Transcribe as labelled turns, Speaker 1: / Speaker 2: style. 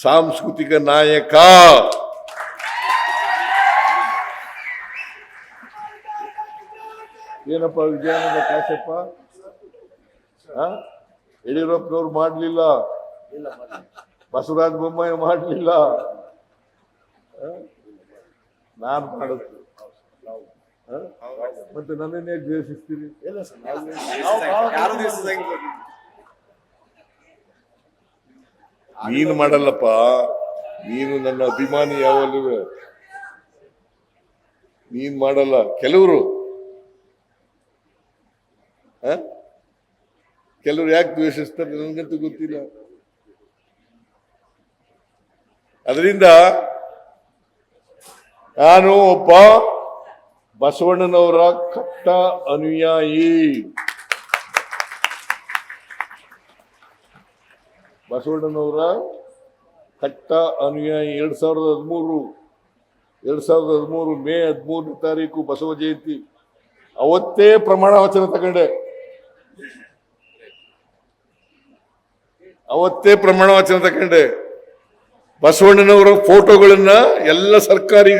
Speaker 1: ಸಾಂಸ್ಕೃತಿಕ ನಾಯಕ. ಏನಪ್ಪ ವಿಜಯಾನಂದ ಕಾಶಪ್ಪ? ಯಡಿಯೂರಪ್ಪನವ್ರು ಮಾಡಲಿಲ್ಲ. ಬಸವರಾಜ ಬೊಮ್ಮಾಯಿ ಮಾಡಲಿಲ್ಲ. ನಾನು ಮಾಡುತ್ತೆ? ಮತ್ತೆ ನನ್ನನ್ನು ದ್ವೇಷಿಸ್ತೀರಿ? ನೀನು ಮಾಡಲ್ಲಪ್ಪ. ನೀನು ನನ್ನ ಅಭಿಮಾನಿ ಯಾವಲ್ಲೂ ನೀನ್ ಮಾಡಲ್ಲ. ಕೆಲವರು. ಕೆಲವರು ಯಾಕೆ ದ್ವೇಷಿಸ್ತಾರೆ ನನಗಂತೂ ಗೊತ್ತಿಲ್ಲ. ಅದರಿಂದ ನಾನು ಒಬ್ಬ ಬಸವಣ್ಣನವರ ಕಟ್ಟ ಅನುಯಾಯಿ. ಬಸವಣ್ಣನವರ ಕಟ್ಟ ಅನುಯಾಯಿ ಎರಡು ಸಾವಿರದ ಹದಿಮೂರು, ಎರಡು ಸಾವಿರದ ಹದಿಮೂರು ಮೇ ಹದಿಮೂರನೇ ತಾರೀಕು ಬಸವ ಜಯಂತಿ. ಅವತ್ತೇ ಪ್ರಮಾಣ ವಚನ ತಗೊಂಡೆ. ಅವತ್ತೇ ಪ್ರಮಾಣ ವಚನ ತಗೊಂಡೆ. ಬಸವಣ್ಣನವರ ಫೋಟೋಗಳನ್ನ ಎಲ್ಲ ಸರ್ಕಾರಿ